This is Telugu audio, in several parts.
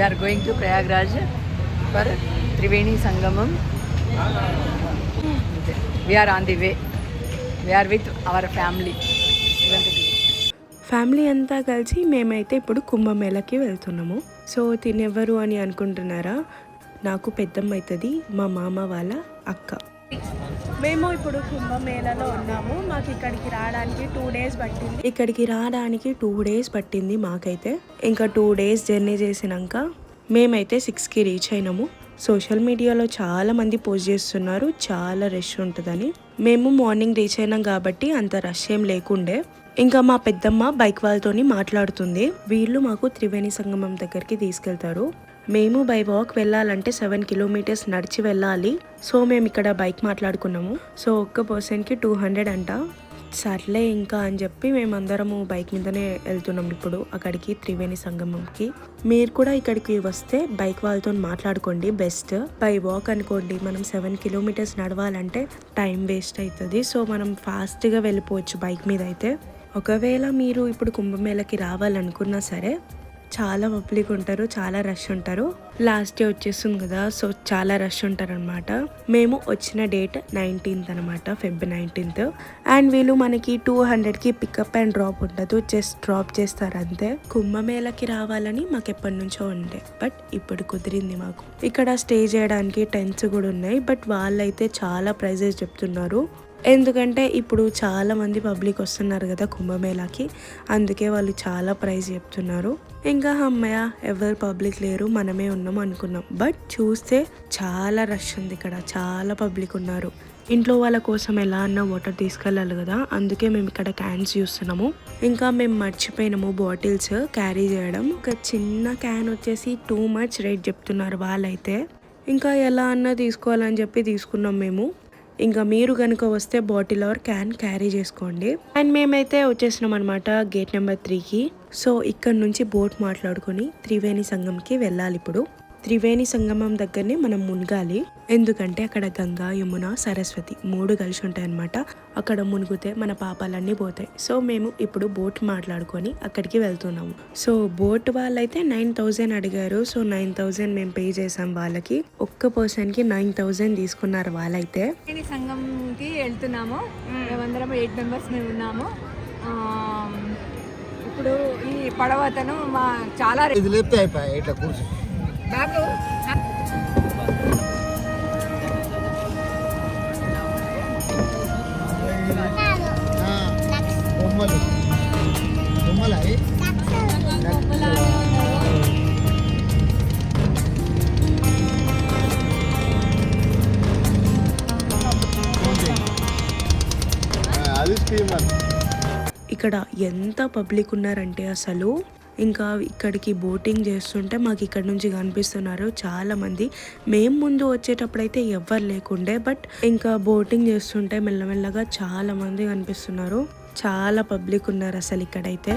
We're going to Prayagraj for Triveni Sangamam we're on the way we're with our family family అంతా కలిసి మేమైతే ఇప్పుడు కుంభమేళకి వెళ్తున్నాము. సో తినెవ్వరు అని అనుకుంటున్నారా? నాకు పెద్దమ్మ అవుతుంది మా మామ వాళ్ళ అక్క. మేము ఇప్పుడు కుంభమేళలో ఉన్నాము. మాకు ఇక్కడికి రావడానికి టూ డేస్ పట్టింది. ఇక్కడికి రావడానికి టూ డేస్ పట్టింది మాకైతే. ఇంకా టూ డేస్ జర్నీ చేసినాక మేమైతే సిక్స్కి రీచ్ అయినాము. సోషల్ మీడియాలో చాలా మంది పోస్ట్ చేస్తున్నారు. చాలా రష్ ఉంటుందని. మేము మార్నింగ్ రీచ్ అయినాం కాబట్టి అంత రష్ ఏం లేకుండే. ఇంకా మా పెద్దమ్మ బైక్ వాళ్ళతోని మాట్లాడుతుంది. వీళ్ళు మాకు త్రివేణి సంగమం దగ్గరికి తీసుకెళ్తారు. మేము బై వాక్ వెళ్ళాలంటే సెవెన్ కిలోమీటర్స్ నడిచి వెళ్ళాలి. సో మేము ఇక్కడ బైక్ మాట్లాడుకున్నాము. సో ఒక్క పర్సన్కి టూ హండ్రెడ్ అంట. సర్లే ఇంకా అని చెప్పి మేమందరము బైక్ మీదనే వెళ్తున్నాం ఇప్పుడు అక్కడికి త్రివేణి సంగమంకి. మీరు కూడా ఇక్కడికి వస్తే బైక్ వాళ్ళతో మాట్లాడుకోండి బెస్ట్ బై వాక్ అనుకోండి మనం సెవెన్ కిలోమీటర్స్ నడవాలంటే టైం వేస్ట్ అవుతుంది సో మనం ఫాస్ట్గా వెళ్ళిపోవచ్చు బైక్ మీద అయితే. ఒకవేళ మీరు ఇప్పుడు కుంభమేళకి రావాలనుకున్నా సరే చాలా పబ్లిక్ ఉంటారు చాలా రష్ ఉంటారు. లాస్ట్ డే వచ్చేస్తుంది కదా సో చాలా రష్ ఉంటారు అనమాట మేము వచ్చిన డేట్ నైన్టీన్త్ అనమాట ఫెబ్ నైన్టీన్త్. అండ్ వీళ్ళు మనకి టూ హండ్రెడ్కి పికప్ అండ్ డ్రాప్ ఉండదు జస్ట్ డ్రాప్ చేస్తారు అంతే. కుంభమేళకి రావాలని మాకు ఎప్పటి నుంచో ఉండే బట్ ఇప్పుడు కుదిరింది మాకు. ఇక్కడ స్టే చేయడానికి టెంట్స్ కూడా ఉన్నాయి బట్ వాళ్ళైతే చాలా ప్రైజెస్ చెప్తున్నారు. ఎందుకంటే ఇప్పుడు చాలామంది పబ్లిక్ వస్తున్నారు కదా కుంభమేళాకి. అందుకే వాళ్ళు చాలా ప్రైస్ చెప్తున్నారు. ఇంకా అమ్మయ్య ఎవరు పబ్లిక్ లేరు మనమే ఉన్నాం అనుకున్నాం. బట్ చూస్తే చాలా రష్ ఉంది ఇక్కడ. చాలా పబ్లిక్ ఉన్నారు. ఇంట్లో వాళ్ళ కోసం ఎలా అన్న వాటర్ తీసుకెళ్ళాలి కదా. అందుకే మేము ఇక్కడ క్యాన్స్ చూస్తున్నాము. ఇంకా మేము మర్చిపోయినాము బాటిల్స్ క్యారీ చేయడం. ఒక చిన్న క్యాన్ వచ్చేసి టూ మచ్ రేట్ చెప్తున్నారు వాళ్ళైతే. ఇంకా ఎలా అన్నా తీసుకోవాలని చెప్పి తీసుకున్నాం మేము. ఇంకా మీరు కనుక వస్తే బాటిల్ ఆర్ క్యాన్ క్యారీ చేసుకోండి. అండ్ మేమైతే వచ్చేసినాం అనమాట గేట్ నెంబర్ త్రీకి. సో ఇక్కడ నుంచి బోట్ మాట్లాడుకొని త్రివేణి సంఘంకి వెళ్ళాలి ఇప్పుడు. త్రివేణి సంగమం దగ్గరనే మనం మునగాలి. ఎందుకంటే అక్కడ గంగా యమున సరస్వతి మూడు కలిసి ఉంటాయి అనమాట అక్కడ మునిగితే మన పాపాలన్నీ పోతాయి. సో మేము ఇప్పుడు బోట్ మాట్లాడుకొని అక్కడికి వెళ్తున్నాము. సో బోట్ వాళ్ళైతే నైన్ థౌజండ్ అడిగారు. సో నైన్ థౌజండ్ మేము పే చేసాం వాళ్ళకి. ఒక్క పర్సన్కి నైన్ థౌజండ్ తీసుకున్నారు వాళ్ళైతే. త్రివేణి సంఘంకి వెళ్తున్నాము. మేమందరం ఎయిట్ మెంబర్స్ మేము ఉన్నాము. ఇప్పుడు ఈ పడవ అతను మా చాలా ఇది లేపితే అయిపోయాయి ఇట్లా కూర్చో బాబు. ఆ, బొమ్మలు. బొమ్మలు అవి అది స్టీమర్. ఇక్కడ ఎంత పబ్లిక్ ఉన్నారంటే అసలు ఇంకా ఇక్కడికి బోటింగ్ చేస్తుంటే మాకు ఇక్కడ నుంచి కనిపిస్తున్నారు చాలా మంది మేము ముందు వచ్చేటప్పుడైతే ఎవ్వరు లేకుండే బట్ ఇంకా బోటింగ్ చేస్తుంటే మెల్లమెల్లగా చాలా మంది కనిపిస్తున్నారు. చాలా పబ్లిక్ ఉన్నారు అసలు ఇక్కడైతే.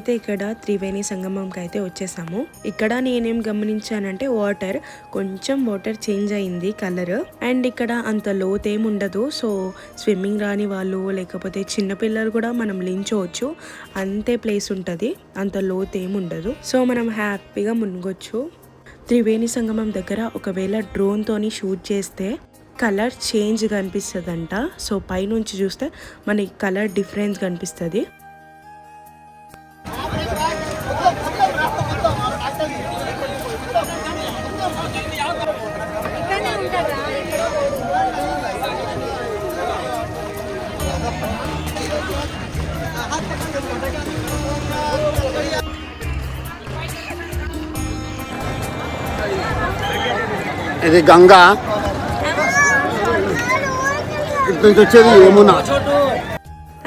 మేమైతే ఇక్కడ త్రివేణి సంగమంకి అయితే వచ్చేసాము. ఇక్కడ నేనేం గమనించానంటే వాటర్ కొంచెం వాటర్ చేంజ్ అయింది కలర్. అండ్ ఇక్కడ అంత లోతేం ఉండదు. సో స్విమ్మింగ్ రాని వాళ్ళు లేకపోతే చిన్నపిల్లలు కూడా మనం లించవచ్చు. అంతే ప్లేస్ ఉంటుంది. అంత లోతేం ఉండదు. సో మనం హ్యాపీగా మునగొచ్చు. త్రివేణి సంగమం దగ్గర ఒకవేళ డ్రోన్ తోని షూట్ చేస్తే కలర్ చేంజ్ కనిపిస్తుందంట సో పైనుంచి చూస్తే మనకి కలర్ డిఫరెన్స్ కనిపిస్తుంది. ఇది గంగా. ఇటు నుంచి వచ్చేది యమున.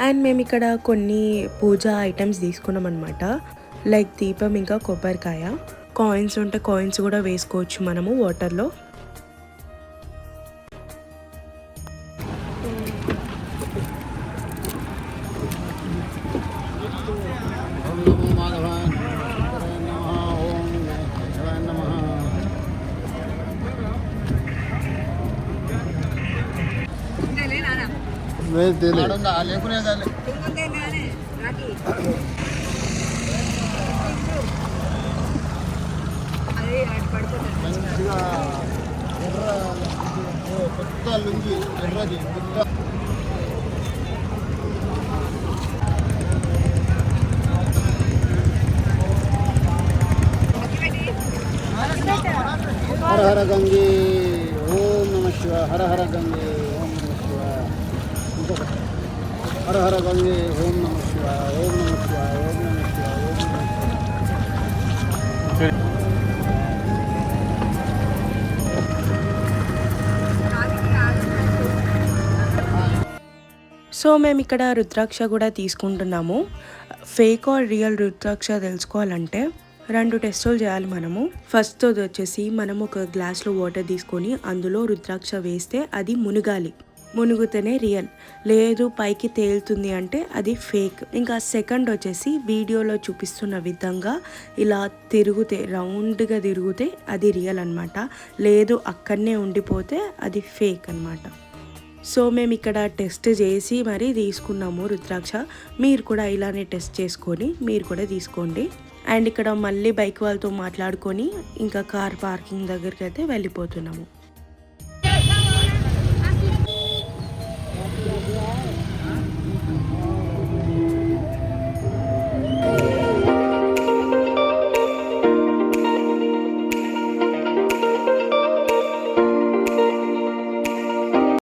అండ్ మేము ఇక్కడ కొన్ని పూజ ఐటమ్స్ తీసుకున్నాం అనమాట లైక్ దీపం ఇంకా కొబ్బరికాయ. కాయిన్స్ ఉంటే కాయిన్స్ కూడా వేసుకోవచ్చు మనము వాటర్లో లేదు తెలియదు లేకునే కానీ ఉందే నానే రాకి అదే అటు పడిపోతుంది మంచిగా ఎర్ర ఓ, పెద్ద లుంగి ఎర్రది పెద్ద హర హర గంగే ఓం నమ శివ హర హర గంగే ఓం నమ శివ ఇంకొకటి హర హర గంగే ఓం నమ శివాయ ఓం నమ శివాయ ఓం నమ శివాయ ఓం నమ శివాయ. సో మేము ఇక్కడ రుద్రాక్ష కూడా తీసుకుంటున్నాము. ఫేక్ ఆర్ రియల్ రుద్రాక్ష తెలుసుకోవాలంటే రెండు టెస్టులు చేయాలి మనము. ఫస్ట్ వచ్చేసి మనం ఒక గ్లాస్లో వాటర్ తీసుకొని అందులో రుద్రాక్ష వేస్తే అది మునగాలి. మునుగుతేనే రియల్. లేదు పైకి తేలుతుంది అంటే అది ఫేక్. ఇంకా సెకండ్ వచ్చేసి వీడియోలో చూపిస్తున్న విధంగా ఇలా తిరుగుతే రౌండ్గా తిరిగితే అది రియల్ అన్నమాట. లేదు అక్కడనే ఉండిపోతే అది ఫేక్ అన్నమాట. సో మేము ఇక్కడ టెస్ట్ చేసి మరీ తీసుకున్నాము రుద్రాక్ష. మీరు కూడా ఇలానే టెస్ట్ చేసుకొని మీరు కూడా తీసుకోండి. అండ్ ఇక్కడ మళ్ళీ బైక్ వాళ్ళతో మాట్లాడుకొని ఇంకా కార్ పార్కింగ్ దగ్గరికి అయితే వెళ్ళిపోతున్నాము.